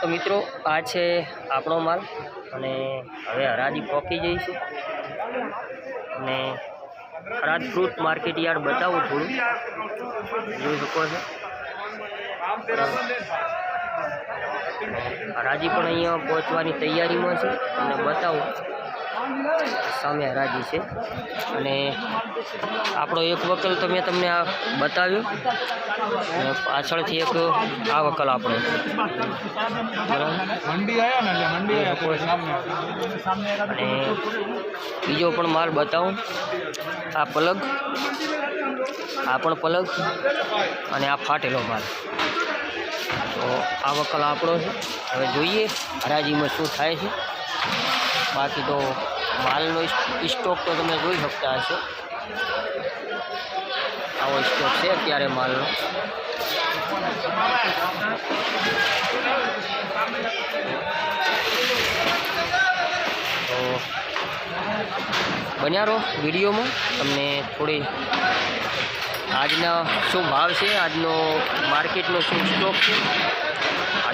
તો મિત્રો, આ છે આપણો માલ અને હવે હરાજી પહોંચી જઈશું. અને હરાજ ફ્રૂટ માર્કેટ યાર્ડ બતાવું થોડું. જોઈ શકો છો. હરાજી પણ અહીંયા પહોંચવાની તૈયારીમાં છે. અને બતાવું. સામે હરાજી છે. અને આપણો એક વકલ તો મેં તમને આ બતાવ્યો. પાછળથી એક આ વકલ આપણો. અને બીજો પણ માલ બતાવું. આ પલગ. આ પણ પલગ. અને આ ફાટેલો માલ. તો આ વકલ આપણો છે. હવે જોઈએ હરાજીમાં શું થાય છે. બાકી તો માલનો સ્ટોક તો તમે જોઈ શકતા હશો. આવો સ્ટોક છે અત્યારે માલનો. તો બન્યા રહો વિડીયોમાં. તમને થોડી આજના શું ભાવ છે? આજનો માર્કેટનો શું સ્ટોક છે?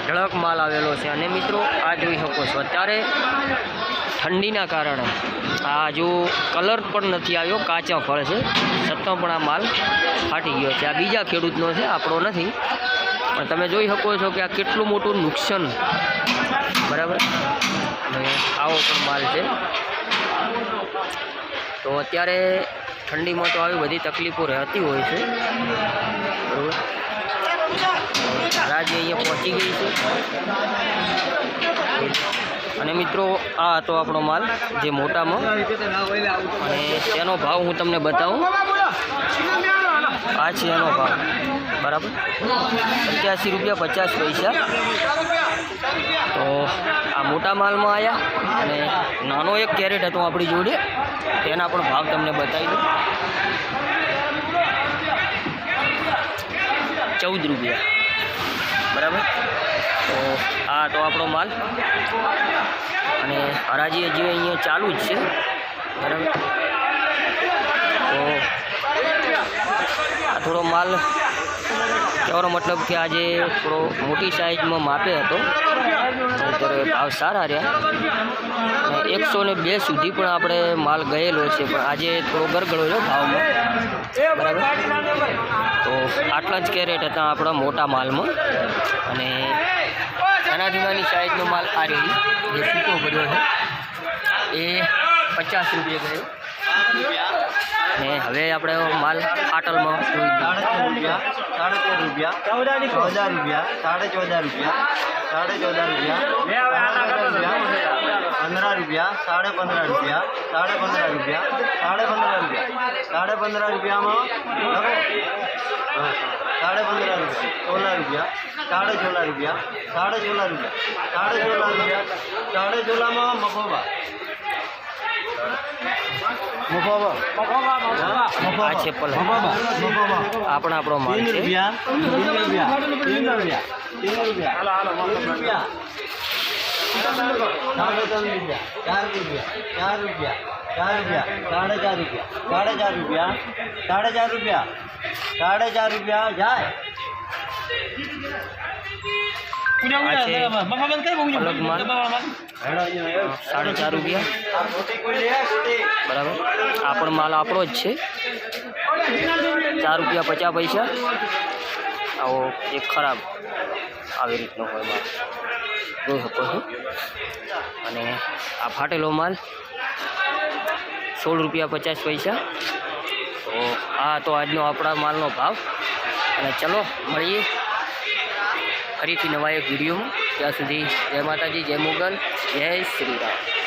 ઝડક માલ આવેલો છે. અને મિત્રો, આ જોઈ શકો છો. અત્યારે ઠંડીના કારણે. આ જો કલર પણ નથી આવ્યો, કાચા ફળ છે. છતાં પણ આ માલ ફાટી ગયો છે. આ બીજા ખેડૂતનો છે, આપણો નથી. પણ તમે જોઈ શકો છો કે આ કેટલું મોટું નુકસાન. બરાબર? આવો પણ માલ છે. તો અત્યારે ઠંડીમાં તો આવી બધી તકલીફો રહેતી હોય છે. બરાબર? રાજ્ય અહીંયા પહોંચી ગઈ છે. અને મિત્રો, આ હતો આપણો માલ, જે મોટામાં. અને તેનો ભાવ હું તમને બતાવું. આ છે એનો ભાવ. બરાબર? પંચ્યાસી રૂપિયા પચાસ પૈસા. તો આ મોટા માલમાં આવ્યા અને નાનો એક કેરેટ હતો આપણી જોડે. તેના પણ ભાવ તમને બતાવી દઉં. ચૌદ રૂપિયા. બરાબર? તો આ તો આપણો માલ. અને હરાજી હજી અહીંયા ચાલુ જ છે. બરાબર. તો આ થોડો માલ કહેવાનો મતલબ કે આજે થોડો મોટી સાઇઝમાં માપે હતો. અત્યારે ભાવ સારા રહ્યા. એકસો ને બે સુધી પણ આપણે માલ ગયેલો છે. પણ આજે થોડો ગરગડો છે ભાવમાં. બરાબર. તો આટલા જ કેરેટ હતા આપણા મોટા માલમાં. અને નાનાથી જૂનાની સાઈઝનો માલ આ રહી. જે સૂકો ભર્યો છે. એ પચાસ રૂપિયા ગયો ને હવે આપણે માલ પાટલમાં સાડા તેર રૂપિયા સાડા તેર રૂપિયા, ચૌદા રૂપિયા, સાડા ચૌદા રૂપિયા, સાડા ચૌદા રૂપિયા, પંદર રૂપિયા, સાડા પંદર રૂપિયા, સાડા પંદર રૂપિયા, સાડા પંદર રૂપિયા, સાડે પંદર રૂપિયામાં સાડા પંદર રૂપિયા. સોળા રૂપિયા. સાડા સોળા રૂપિયા. સાડા સોળા રૂપિયા. સાડા સોળા રૂપિયા. સાડા સોળામાં મફોવા. આ છે રૂપિયા. રૂપિયા. રૂપિયા. રૂપિયા. ચાર રૂપિયા. ચાર રૂપિયા. ચાર રૂપિયા. સાડા ચાર રૂપિયા. સાડા ચાર રૂપિયા. સાડા ચાર રૂપિયા. સાડે ચાર રૂપિયા જાય. સાડા ચાર રૂપિયા. બરાબર. આ પણ માલ આપણો જ છે. ચાર રૂપિયા પચાસ પૈસા. આવો એક ખરાબ આવી રીતનો હોય માલ. જોઈ શકો છો. અને આ ફાટેલો માલ. સોળ રૂપિયા પચાસ પૈસા. તો આ તો આજનો આપણા માલનો ભાવ. અને ચલો, મળીએ ફરીથી નવા એક વિડીયોમાં. ત્યાં સુધી જય માતાજી, જય મુગલ, જય શ્રી રામ.